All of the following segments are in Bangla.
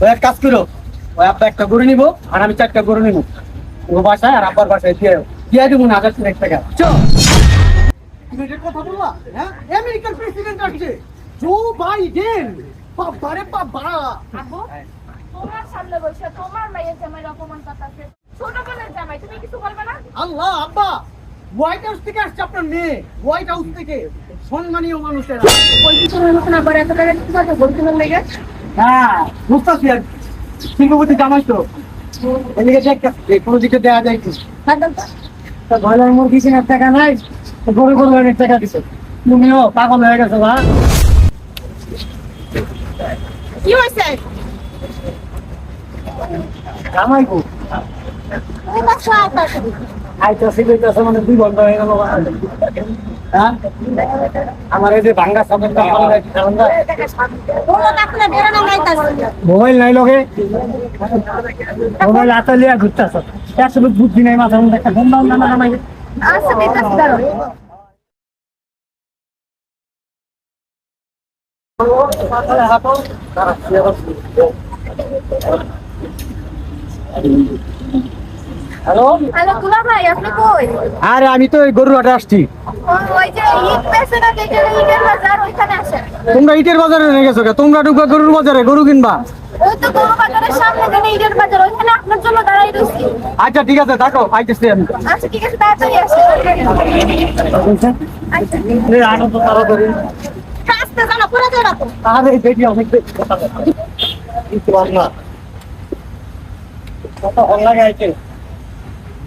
ওই এক কাজ করো ওই আব্বা একটা গরু নিবো আর আমি চারটা গরু নিবো। ও বাসায় আর আব্বার বাসায় দিয়ে দিয়ে দিব না হাজার তিনেক টাকা। চল। তুমি এটার কথা বললা হ্যাঁ? আমেরিকার প্রেসিডেন্ট আসছে। জো বাইডেন বাবারে বাবা আব্বু তোমার সামনে বসে তোমার মায়ের জামাই অপমান করতেছে ছোট বোনের জামাই তুমি কিছু বলবে না? আল্লাহ আব্বা। হোয়াইট হাউস থেকে আসছে আপনার মেয়ে হোয়াইট হাউস থেকে। সম্মানীয় মানুষেরা। ওই কিছু না পরে এত টাকা দিতে পারবে বলতে গেছে হ্যাঁ বুঝতেছি আর সিংহপতি জামাই তো। এদিকে এই কোনো দিকে দেওয়া যায় কি? ব্রয়লার মুরগি কেনার টাকা নাই গরু গরু অনেক টাকা দিছে। তুমিও পাগল হয়ে গেছো বা কি হয়েছে? জামাই গো আইতাছো কইতাছে মানে দুই বন্ধ হয়ে গেল। হ্যাঁ? আমার এই যে ভাঙ্গা সাদর নাইতাছো মোবাইল নাই লগে। মোবাইল হাতে লিয়া ঘুরতেছ। আসলে বুদ্ধি নাই মাথার মধ্যে একটা না দাঁড়ো হ্যালো? হ্যালো দুলা ভাই আপনি কই? আরে আমি তো ওই গরুর হাটে আসছি। ওই যে পেছে না দেখে ঈদের বাজার ওইখানে আসেন। তোমরা ইটের বাজারে নিয়ে গেছো কে? তোমরা ঢুকবা গরুর বাজারে গরু কিনবা। ওই তো গরু বাজারের সামনে ঈদের বাজার ওইখানে আপনার জন্য দাঁড়াই রয়েছি। আচ্ছা ঠিক আছে থাকো আইতেছি আমি। আচ্ছা ঠিক আছে তাড়াতাড়ি আসেন আচ্ছা। আনন্দ তাড়াতাড়ি জানা পুরো আরে দেখি অনেক কিন্তু ভালো লাগে আইছে।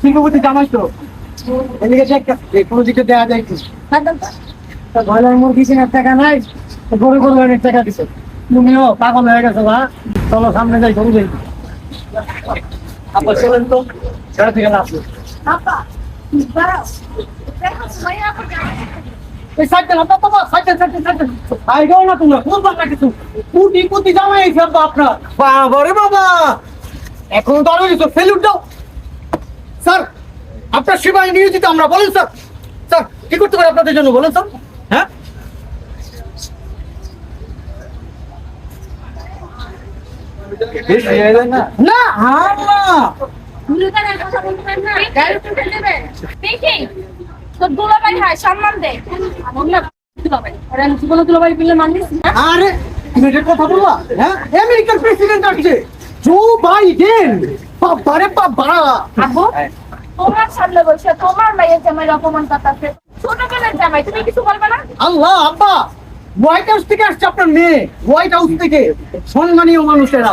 সিংহপতি জামাই তো। এদিকে কোনো নাই গরু গরু দিছে। তুমিও পাগল হয়ে গেছো, বা? চলো, সামনে যাই, গরু যাই আবার ছেড়ে থেকে আসবে এখন তো আরও ফেলুট দাও স্যার আপনার সেবায় নিয়োজিত আমরা বলেন স্যার। স্যার কি করতে পারি আপনাদের জন্য বলেন স্যার। হ্যাঁ? না? না তোর দুলাভাই হয় সম্মান দে। আমরা দুলাভাই। আরে আমি জীবনে দুলাভাই বললে মানিস না? আরে তুমি কথা বললা? হ্যাঁ? আমেরিকার প্রেসিডেন্ট আসছে। জো বাইডেন বাবারে বাবা আব্বু তোমার সামনে বসে তোমার মায়ের জামাই অপমান করতেছে ছোট বোনের জামাই তুমি কিছু বলবে না? আল্লাহ আব্বা! হোয়াইট হাউস থেকে আসছে আপনার মেয়ে। হোয়াইট হাউস থেকে। সম্মানীয় মানুষেরা।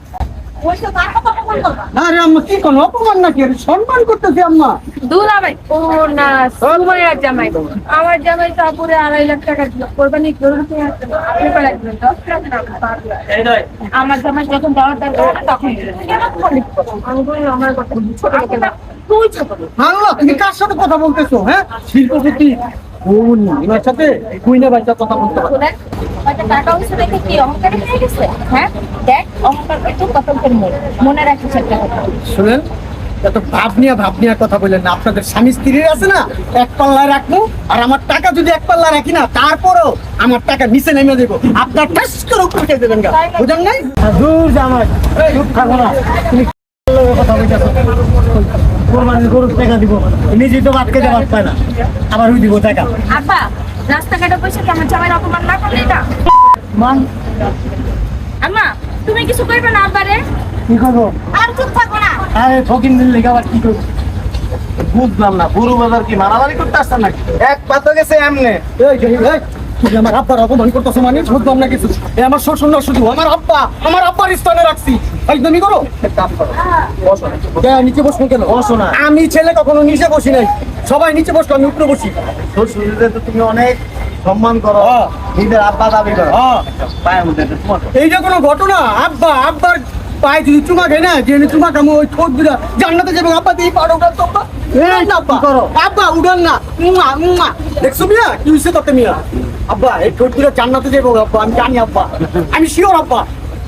না রে আম্মা কি কোন অপমান নাকি? সম্মান করতেছি আম্মা। দুলাভাই ও না সুমাইয়ার জামাই। আমার জামাই তো আপুরে আড়াই লাখ টাকা দিল। কোরবানি করতে আপনি কয় দশ লাখ না আমার জামাই যখন দেওয়ার দরকার তখন দিলেন। কেন তখন লিখব? আমি বলি আমার কথা ছোট লোকের না, তুই ছোট আল্লাহ তুমি কার সাথে কথা বলতেছো হ্যাঁ? শিল্পপতি কোন ওনার সাথে কুইনা বাচ্চা কথা বলতে পারে টাকা হয়েছে দেখে কি অহংকারী হয়ে গেছে? হ্যাঁ? দেখ, অহংকার কতক্ষণ মনে। মনে রাখিস একটা কথা। শুনেন এত ভাব নিয়ে ভাব নিয়ে কথা বললেন না আপনাদের স্বামী স্ত্রীর আছে না এক পাল্লায় রাখব আর আমার টাকা যদি এক পাল্লা রাখি না তারপরও আমার টাকা নিচে নেমে দেবো আপনার ঠাস করে উপরে দেবেন গা বুঝেন নাই দূর জামাই চুপ থাকো না কথা বলতেছো কোরবানির গরুর টাকা দিব। নিজেই তো ভাত খেতে পায় না। আবার ওই দিব টাকা আব্বা রাস্তাঘাটে বসে কি আমার জামাইয়ের অপমান না করলে এটা? আম্মা তুমি কিছু করবে না আব্বারে? কি করব আর চুপ থাকো না। আরে ফকিন দিন লেগে আবার কি করব বুঝলাম না বুড়ো বাজার কি মারামারি করতে আসছেন নাকি? এক পাতো গেছে এমনে। এই এই, তুই আমার আব্বার অপমান করতেছো মানে? বুঝলাম না কিছু। আমার শ্বশুর না শুধু আমার আব্বা আমার আব্বার স্থানে রাখছি। একদমই করো। নিচে বসবো কেন? বসো না। আমি ছেলে কখনো নিচে বসি নাই। সবাই নিচে বসল আমি উপরে বসি। তো তুমি অনেক সম্মান করো। হ্যাঁ। নিজের আব্বা দাবি করো। হ্যাঁ। এইটা কোনো ঘটনা? আব্বা আব্বার পায়ে যদি চুমা খাই না যে চুমা ওই ঠোঁট দিলা জান্নাতে যাবে। আব্বা দিয়ে পাড়ো উঠান তো আব্বা। উড়ান না আব্বা। করো? আব্বা উড়ান না। উম্মা উম্মা। দেখছ মিয়া? কি হইছে তোকে মিয়া? আব্বা এই ঠোঁট দিলা জান্নাতে যাব আব্বা। আমি জানি আব্বা। আমি শিওর আব্বা।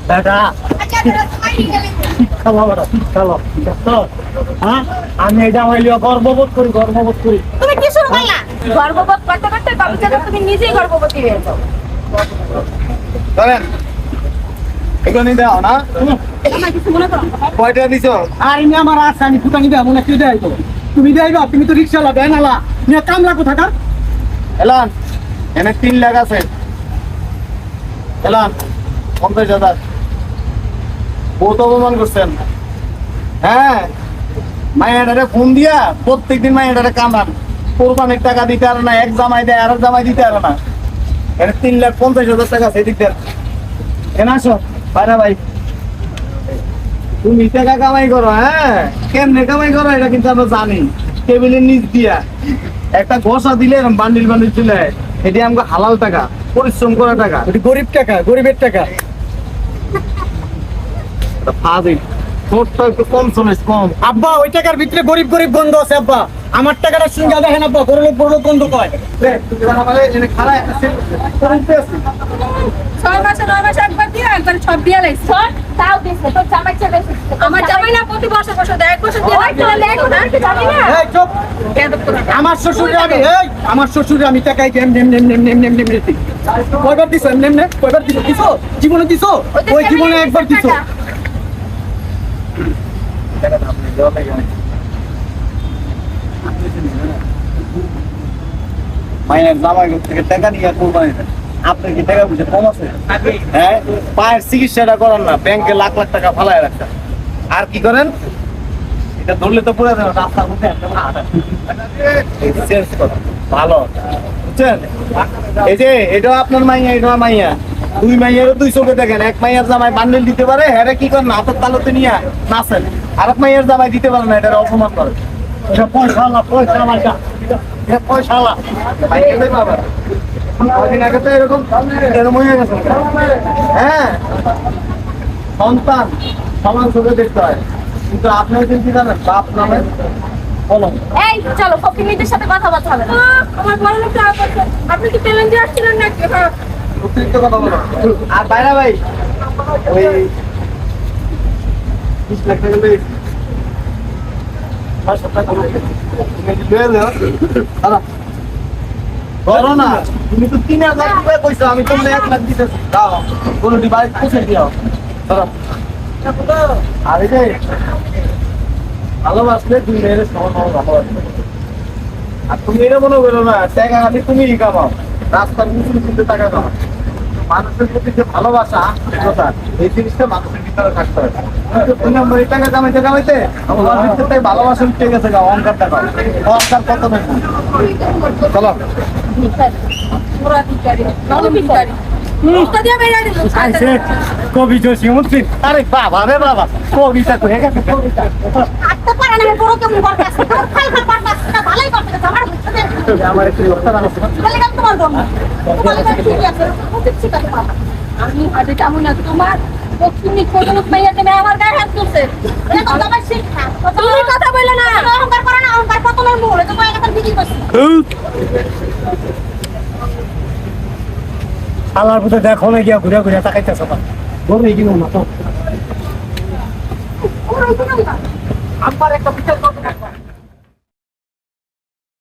বেটা আমি এটা হইলে গর্ববোধ করি গর্ববোধ করি তুমি কি শুরু করলা গর্ভবোধ করতে করতে তুমি নিজেই গর্ভবতী হয়ে যাও তো তুমি এলান, এনে তিন লাখ আছে। এলান, পঞ্চাশ হাজার। বহুত অপমান করছেন। হ্যাঁ মায়েরারে ফোন দিয়া প্রত্যেকদিন মায়েরারে কামান কোরবানির টাকা দিতে আর না, এক জামাই দেয় আর জামাই দিতে আর না। এনে তিন লাখ পঞ্চাশ হাজার টাকা এদিক দেন। এনে আসো, বাইরা ভাই। তুমি টাকা কামাই করো হ্যাঁ? কেমনে কামাই করো, এটা কিন্তু আমরা জানি। টেবিলের নিচ দিয়া। একটা ঘষা দিলে বান্ডিল বান্ডিল চলে। এটি আমাকে হালাল টাকা, পরিশ্রম করা টাকা। গরিব টাকা, গরিবের টাকা। ফাদিল তোরটা একটু কম চলেছ কম। আব্বা ওই টাকার ভিতরে গরিব গরিব গন্ধ আছে আব্বা। আমার টাকাটা সিঙ্গা দেখেন আব্বা বড় লোক বড় লোক গন্ধ কয়? রে, তুমি যখন আমাকে এনে খাড়া একটা সেট করতে আসি। ছয় মাসে নয় মাসে একবার দিয়ে একবার সব দিয়ে লাগছে তাও দিছে তোর জামাই ছেলে আমার জামাই না প্রতি বছর বছর দেয় এক বছর দিয়ে লাগছে না এক বছর কি জানি না। এই চুপ। বেয়াদব করে না। আমার শ্বশুরে আমি এই আমার শ্বশুরে আমি টাকাই নেম নেম নেম নেম নেম নেম নেম কয়বার দিছো? নেম নেম কয়বার দিছো? দিছো? জীবনে দিছো? ওই জীবনে একবার দিছো টাকা। টাকা দাও, আপনি দেওয়া লাগে না। হ্যাঁ পায়ের চিকিৎসাটা করেন না ব্যাংকে লাখ লাখ টাকা ফালায় রাখছেন। আর কি করেন? এটা ধরলে তো পুরো রাস্তার মধ্যে ভালো। বুঝছেন? এই যে, এটাও আপনার মাইয়া, এটাও মাইয়া। দুই মাইয়ারও দুই চোখে দেখেন এক মাইয়ার জামাই বান্ডেল দিতে পারে হ্যাঁ কি করেন হাতের তালুতে নিয়ে নাচেন আর এক মাইয়ার জামাই দিতে পারে না এটার অপমান করে। এটা পয়সা পয়সা আলা এটা এটা পয়সা আলা মাইকে দেবে আবার কদিন আগে তো এরকম এরকম হয়ে গেছে। হ্যাঁ সন্তান সমান চোখে দেখতে হয়। কিন্তু আপনার কিন্তু জানেন? বাপ নামে এই চলো ফকিনীদের সাথে কথা বলতে হবে আমার বড় লোক আপনি কি পেলেন যে আসছিলেন নাকি? হ্যাঁ। অতিরিক্ত কথা বলো। আর বাইরা ভাই ওই বিশ লাখ টাকা লই পাঁচ তুমি তুমি তো তিন হাজার টাকা কইছো আমি তোমার এক লাখ দিতেছি দাও কোনোটি বাড়ি পৌঁছে দিও। দাদা আর যে ভালোবাসলে দুই মেয়ের সমান সমান ভালোবাসবে আর তুমি এটা মনে করো না টাকা খালি তুমি কামাও। রাস্তার নিচে নিচে টাকা কামাও। মানুষের প্রতি যে ভালোবাসা আন্তরিকতা এই জিনিসটা মানুষের ভিতরে থাকতে হবে। কিন্তু দুই নম্বর এই টাকা কামাইতে কামাইতে আমার ভিতরে তাই ভালোবাসা উঠে গেছে গা অহংকার টাকা। অহংকার কত বেশি চলো। পুরা ভিখারি নল ভিখারি মুখটা দিয়ে বেরিয়ে দিল আইছে কবি জোশী মন্ত্রী। আরে বাবা রে বাবা কবিতা গেছে। কবিতা। হাঁটতে পারে না বড় কেমন করতে আসছে তোর খাই খাই পারতে আসছে ভালোই করতে গেছে আমার বুঝতে আমার একটু লোকটা বানাচ্ছে বলে গেল তোমার জন্য। তোমার কাছে ঠিক আছে? খুব ঠিক আছে আমি হাতে কামু না তোমার তুমি কোন মাইয়া তুমি আমার গায়ে হাত তুলছে। এটা তো আমার শিক্ষা। তুমি কথা বলে না। অহংকার করে না অহংকার পতনের মূল। এটা তো এলাকার বিক্রি করছে। আলার মধ্যে দেখো না গিয়া ঘুরে ঘুরে তাকাইতেছ না গরু এগিয়ে না তো আমার একটা বিচার করবেন